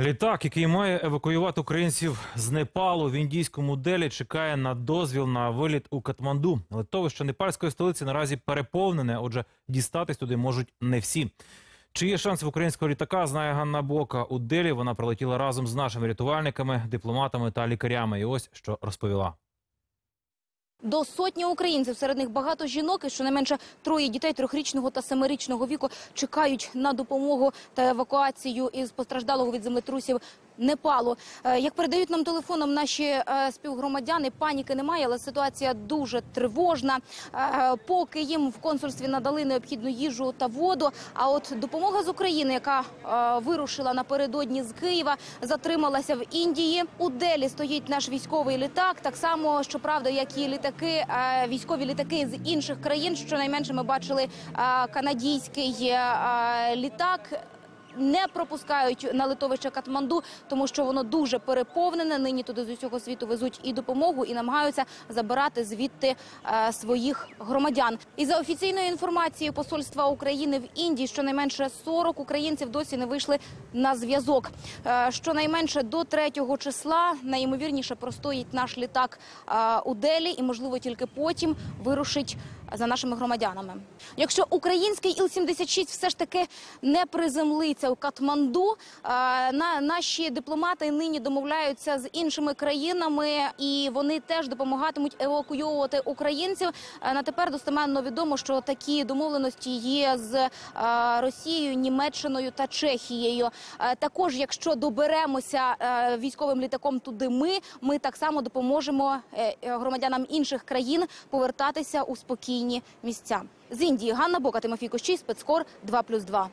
Літак, який має евакуювати українців з Непалу в індійському делі, чекає на дозвіл на виліт у Катманду. Литовище непальської столиці наразі переповнене, отже, дістатись туди можуть не всі. Чи є шанс в українського літака, знає Ганна Бока. У Делі вона прилетіла разом з нашими рятувальниками, дипломатами та лікарями. І ось що розповіла. До сотні українців, серед них багато жінок, і щонайменше троє дітей трьохрічного та семирічного віку чекають на допомогу та евакуацію із постраждалого від землетрусів Непалу. Е, Як передають нам телефоном наші е, співгромадяни, паніки немає, але ситуація дуже тривожна. Е, Поки їм в консульстві надали необхідну їжу та воду. А от допомога з України, яка вирушила напередодні з Києва, затрималася в Індії. У Делі стоїть наш військовий літак. Так само, щоправда, як і літаки, е, військові літаки з інших країн. Щонайменше ми бачили е, канадійський е, літак. Не пропускають на литовище Катманду, тому що воно дуже переповнене. Нині туди з усього світу везуть і допомогу, і намагаються забирати звідти е, своїх громадян. І за офіційною інформацією посольства України в Індії, щонайменше 40 українців досі не вийшли на зв'язок. Е, щонайменше до 3 числа найімовірніше простоїть наш літак е, у Делі, і можливо тільки потім вирушить за нашими громадянами. Якщо український Іл-76 все ж таки не приземлиться у Катманду, е, на наші дипломати нині домовляються з іншими країнами, і вони теж допомагатимуть евакуйовувати українців. Е, На тепер достеменно відомо, що такі домовленості є з е, Росією, Німеччиною та Чехією. Також, якщо доберемося військовим літаком туди, ми, ми так само допоможемо громадянам інших країн повертатися у спокійні місця. З Індії Ганна Бока, Тимофій Кощій, спецкор 2+,2.